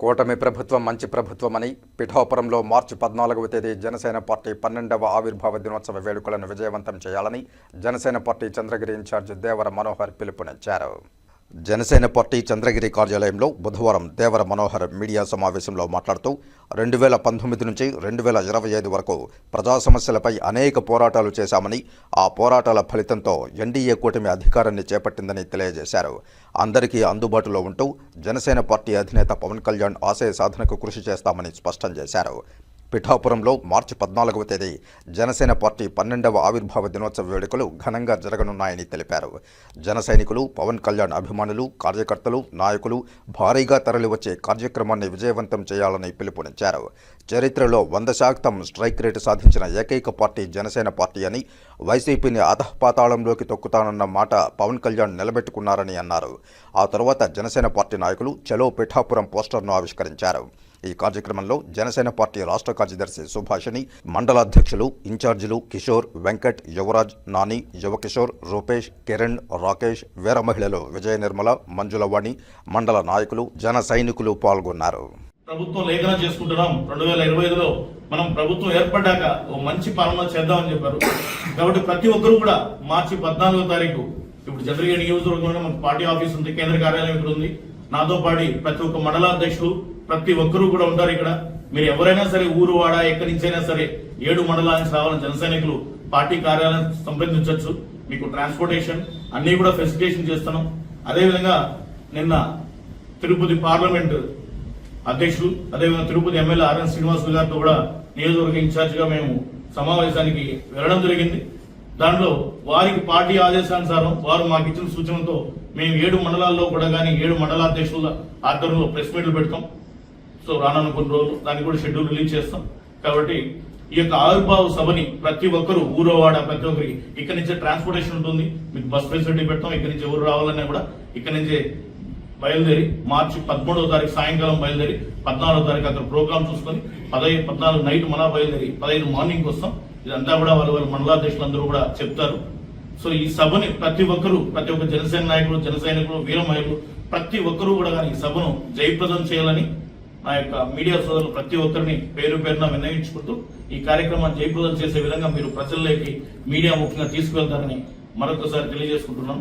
కూటమి ప్రభుత్వం మంచి ప్రభుత్వమని పిఠాపురంలో మార్చి పద్నాలుగవ తేదీ జనసేన పార్టీ పన్నెండవ ఆవిర్భావ దినోత్సవ వేడుకలను విజయవంతం చేయాలని జనసేన పార్టీ చంద్రగిరి ఇన్ఛార్జ్ దేవర మనోహర్ పిలుపునిచ్చారు. జనసేన పార్టీ చంద్రగిరి కార్యాలయంలో బుధవారం దేవర మనోహర్ మీడియా సమావేశంలో మాట్లాడుతూ రెండు వేల పంతొమ్మిది నుంచి రెండు వేల ఇరవై ఐదు వరకు ప్రజా సమస్యలపై అనేక పోరాటాలు చేశామని ఆ పోరాటాల ఫలితంతో ఎన్డీఏ కూటమి అధికారాన్ని చేపట్టిందని తెలియజేశారు. అందరికీ అందుబాటులో ఉంటూ జనసేన పార్టీ అధినేత పవన్ కళ్యాణ్ ఆశయ సాధనకు కృషి చేస్తామని స్పష్టం చేశారు. పిఠాపురంలో మార్చి పద్నాలుగవ తేదీ జనసేన పార్టీ పన్నెండవ ఆవిర్భావ దినోత్సవ వేడుకలు ఘనంగా జరగనున్నాయని తెలిపారు. జన సైనికులు పవన్ కళ్యాణ్ అభిమానులు కార్యకర్తలు నాయకులు భారీగా తరలివచ్చే కార్యక్రమాన్ని విజయవంతం చేయాలని పిలుపునిచ్చారు. చరిత్రలో వంద శాతం స్ట్రైక్ రేటు సాధించిన ఏకైక పార్టీ జనసేన పార్టీ అని వైసీపీని అధపాతాళంలోకి తొక్కుతానన్న మాట పవన్ కళ్యాణ్ నిలబెట్టుకున్నారని అన్నారు. ఆ తర్వాత జనసేన పార్టీ నాయకులు చలో పిఠాపురం పోస్టర్ను ఆవిష్కరించారు. ఈ కార్యక్రమంలో జనసేన పార్టీ రాష్ట్ర కార్యదర్శి సుభాషిణి మండలాధ్యక్షులు ఇన్ఛార్జీలు కిషోర్ వెంకట్ యువరాజ్ నాని యువకిషోర్ రూపేష్ కిరణ్ రాకేష్ వీర మహిళలు విజయ నిర్మల మంజులవాణి మండల నాయకులు జన సైనికులు పాల్గొన్నారు. ప్రభుత్వం లేఖనం చేసుకుంటున్నాం. రెండు వేల ఇరవై ఐదులో మనం ప్రభుత్వం ఏర్పడ్డాక ఓ మంచి పాలన చేద్దామని చెప్పారు. కాబట్టి ప్రతి ఒక్కరు కూడా మార్చి పద్నాలుగో తారీఖు ఇప్పుడు చంద్రగిరి నియోజకవర్గంలో మన పార్టీ ఆఫీస్ ఉంది కేంద్ర కార్యాలయం ఇక్కడ ఉంది. నాతో పాటు ప్రతి ఒక్క మండలాధ్యక్షులు ప్రతి ఒక్కరూ కూడా ఉంటారు ఇక్కడ. మీరు ఎవరైనా సరే ఊరు వాడ ఎక్కడి నుంచైనా సరే ఏడు మండలాల నుంచి రావాలని జనసైనికులు పార్టీ కార్యాలయం సంప్రదించవచ్చు మీకు ట్రాన్స్పోర్టేషన్ అన్ని కూడా ఫెసిలిటేషన్ చేస్తున్నాం. అదేవిధంగా నిన్న తిరుపతి పార్లమెంట్ అధ్యక్షులు అదేవిధంగా తిరుపతి ఎమ్మెల్యే ఆర్ఎన్ శ్రీనివాసులు గారితో కూడా నియోజకవర్గ ఇన్ఛార్జిగా మేము సమావేశానికి వెళ్ళడం జరిగింది. దాంట్లో వారికి పార్టీ ఆదేశానుసారం వారు మాకు ఇచ్చిన సూచనతో మేము ఏడు మండలాల్లో కూడా కానీ ఏడు మండలాధ్యక్షుల ఆధ్వర్యంలో ప్రెస్ మీట్లు పెడతాం. సో రానున్న కొన్ని రోజులు దానికి కూడా షెడ్యూల్ రిలీజ్ చేస్తాం. కాబట్టి ఈ యొక్క ఆవిర్భావ సభని ప్రతి ఒక్కరు ఊరోవాడ ప్రతి ఒక్కరికి ఇక్కడ నుంచే ట్రాన్స్పోర్టేషన్ ఉంటుంది. మీకు బస్ ఫెసిలిటీ పెడతాం. ఇక్కడ నుంచి ఎవరు రావాలన్నా కూడా ఇక్కడ నుంచే బయలుదేరి మార్చి పదమూడవ తారీఖు సాయంకాలం బయలుదేరి పద్నాలుగో తారీఖు అక్కడ ప్రోగ్రామ్ చూసుకొని పదహైదు పద్నాలుగు నైట్ మళ్ళా బయలుదేరి పదహైదు మార్నింగ్ వస్తాం. ఇదంతా కూడా వాళ్ళ వాళ్ళ మండలాధ్యక్షులందరూ కూడా చెప్తారు. సో ఈ సభని ప్రతి ఒక్కరు ప్రతి ఒక్క జనసేన నాయకులు జన సైనికులు వీర మహిళలు ప్రతి ఒక్కరూ కూడా కానీ ఈ సభను జయప్రదం చేయాలని నా యొక్క మీడియా సోదరులు ప్రతి ఒక్కరిని పేరు పేరున విన్నవించుకుంటూ ఈ కార్యక్రమాన్ని జయప్రదం చేసే విధంగా మీరు ప్రజల్లోకి మీడియా ముఖ్యంగా తీసుకువెళ్తారని మరొకసారి తెలియజేసుకుంటున్నాం